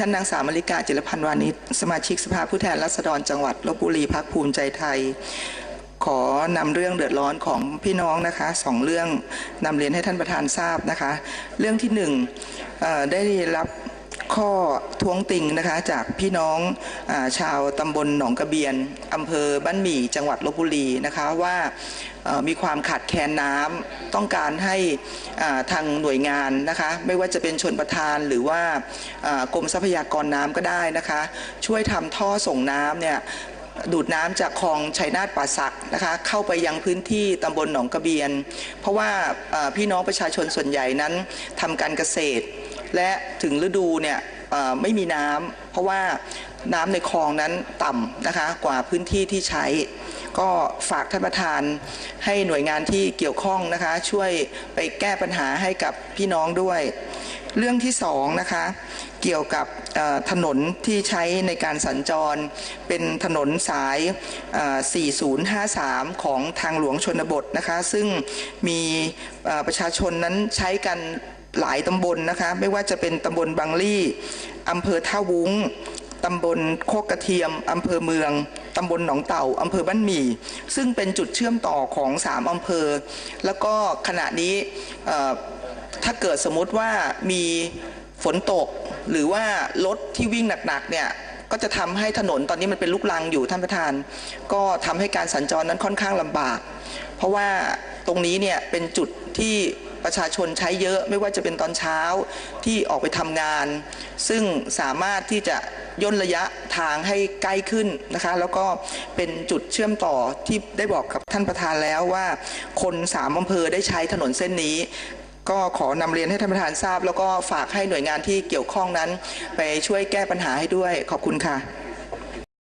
ท่านนางสาวมริกาจิรพันธ์วานิชสมาชิกสภาผู้แทนราษฎรจังหวัดลบบุรีพักภูมิใจไทย ขอนำเรื่องเดือดร้อนของพี่น้องนะคะสองเรื่องนำเรียนให้ท่านประธานทราบนะคะ เรื่องที่หนึ่งได้รับ ข้อท้วงติงนะคะจากพี่น้องอาชาวตำบลหนองกระเบียนอำเภอบ้านหมี่จังหวัดลบบุรีนะคะว่ามีความขาดแคลนน้ำต้องการให้าทางหน่วยงานนะคะไม่ว่าจะเป็นชนประทานหรือว่าากรมทรัพยากรน้ำก็ได้นะคะช่วยทำท่อส่งน้ำเนี่ยดูดน้ำจากคลองชัยนาทป่าสักนะคะเข้าไปยังพื้นที่ตำบลหนองกระเบียน เพราะว่าพี่น้องประชาชนส่วนใหญ่นั้นทำการเกษตร และถึงฤดูเนี่ยไม่มีน้ำเพราะว่าน้ำในคลองนั้นต่ำนะคะกว่าพื้นที่ที่ใช้ ก็ฝากท่านประธานให้หน่วยงานที่เกี่ยวข้องนะคะ ช่วยไปแก้ปัญหาให้กับพี่น้องด้วย เรื่องที่สองนะคะเกี่ยวกับถนนที่ใช้ในการสัญจร เป็นถนนสาย 4053 ของทางหลวงชนบทนะคะ ซึ่งมีประชาชนนั้นใช้กัน หลายตำบลนะคะ ไม่ว่าจะเป็นตำบลบางลี่อำเภอท่าวุ้งตำบลโคกกระเทียมอำเภอเมืองตำบลหนองเต่าอำเภอบ้านหมี่ ซึ่งเป็นจุดเชื่อมต่อของสามอำเภอ แล้วก็ขณะนี้ถ้าเกิดสมมติว่ามีฝนตก หรือว่ารถที่วิ่งหนักๆเนี่ยก็จะทำให้ถนนตอนนี้มันเป็นลูกลังอยู่ท่านประธาน ก็ทำให้การสัญจรนั้นค่อนข้างลำบาก เพราะว่าตรงนี้เนี่ยเป็นจุดที่ ประชาชนใช้เยอะไม่ว่าจะเป็นตอนเช้าที่ออกไปทำงาน ซึ่งสามารถที่จะย่นระยะทางให้ใกล้ขึ้นนะคะ แล้วก็เป็นจุดเชื่อมต่อที่ได้บอกกับท่านประธานแล้วว่า คนสามอำเภอได้ใช้ถนนเส้นนี้ก็ขอนำเรียนให้ท่านประธานทราบ แล้วก็ฝากให้หน่วยงานที่เกี่ยวข้องนั้น ไปช่วยแก้ปัญหาให้ด้วยขอบคุณค่ะ